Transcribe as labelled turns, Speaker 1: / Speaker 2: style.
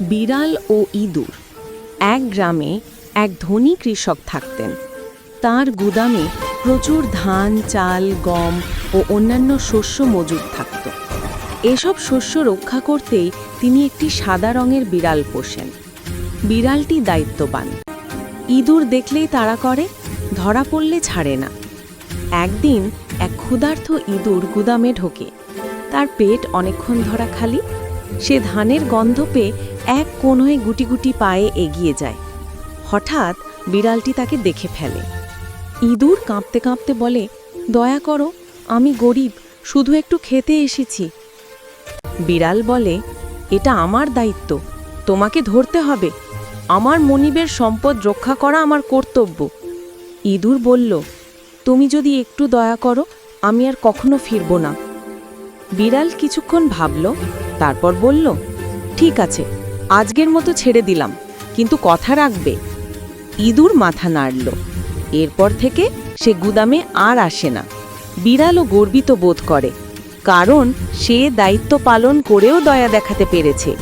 Speaker 1: বিড়াল ও ইঁদুর। এক গ্রামে এক ধনী কৃষক থাকতেন। তার গুদামে প্রচুর ধান, চাল, গম ও অন্যান্য শস্য মজুদ থাকত। এসব শস্য রক্ষা করতেই তিনি একটি সাদা রঙের বিড়াল পোষেন। বিড়ালটি দায়িত্ববান। ইঁদুর দেখলেই তাড়া করে, ধরা পড়লে ছাড়ে না। একদিন এক ক্ষুধার্ত ইঁদুর গুদামে ঢোকে। তার পেট অনেকক্ষণ ধরা খালি সে ধানের গন্ধ পেয়ে এক কোনোয় গুটি গুটি পায়ে এগিয়ে যায়। হঠাৎ বিড়ালটি তাকে দেখে ফেলে। ইঁদুর কাঁপতে কাঁপতে বলে, দয়া করো, আমি গরিব, শুধু একটু খেতে এসেছি। বিড়াল বলে, এটা আমার দায়িত্ব, তোমাকে ধরতে হবে। আমার মনিবের সম্পদ রক্ষা করা আমার কর্তব্য। ইঁদুর বলল, তুমি যদি একটু দয়া করো, আমি আর কখনো ফিরব না। বিড়াল কিছুক্ষণ ভাবল, তারপর বলল, ঠিক আছে, আজকের মতো ছেড়ে দিলাম, কিন্তু কথা রাখবে। ইঁদুর মাথা নাড়ল। এরপর থেকে সে গুদামে আর আসে না। বিড়ালও গর্বিত বোধ করে, কারণ সে দায়িত্ব পালন করেও দয়া দেখাতে পেরেছে।